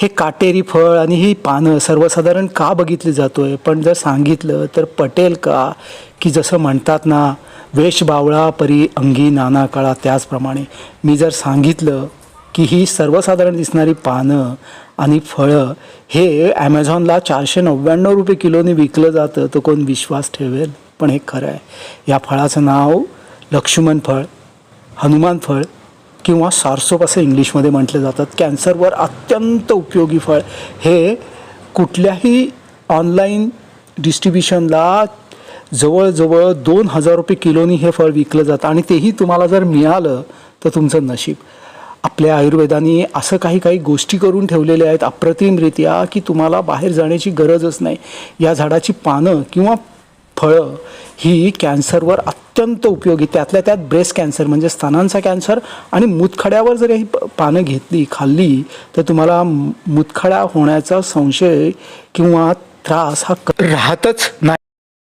हे काटेरी फळ आणि ही पानं सर्वसाधारण का बघितली जातो आहे पण जर सांगितलं तर पटेल का? की जसं म्हणतात ना वेश बावळा परी अंगी नाना काळा त्याचप्रमाणे. मी जर सांगितलं की ही सर्वसाधारण दिसणारी पानं आणि फळं हे ॲमेझॉनला चारशे नव्याण्णव रुपये किलोने विकलं जातं तर कोण विश्वास ठेवेल? पण हे खरं आहे. या फळाचं नाव लक्ष्मण फळ हनुमान फळ किंवा सारसोप असं इंग्लिशमध्ये म्हटलं जातात कॅन्सरवर अत्यंत उपयोगी फळ हे कुठल्याही ऑनलाईन डिस्ट्रीब्युशनला जवळजवळ दोन हजार रुपये किलोनी हे फळ विकलं जातं आणि तेही तुम्हाला जर मिळालं तर तुमचं नशीब. आपल्या आयुर्वेदाने असं काही काही गोष्टी करून ठेवलेल्या आहेत अप्रतिमरित्या की तुम्हाला बाहेर जाण्याची गरजच नाही. या झाडाची पानं किंवा फळं ही कॅन्सरवर अत्यंत उपयोगी त्यातल्या त्यात ब्रेस्ट कॅन्सर म्हणजे स्तनांचा कॅन्सर आणि मुतखड्यावर जर ही प- पानं घेतली खाल्ली तर तुम्हाला मुतखड्या मुतखडा होण्याचा संशय किंवा त्रास हा राहतच नाही.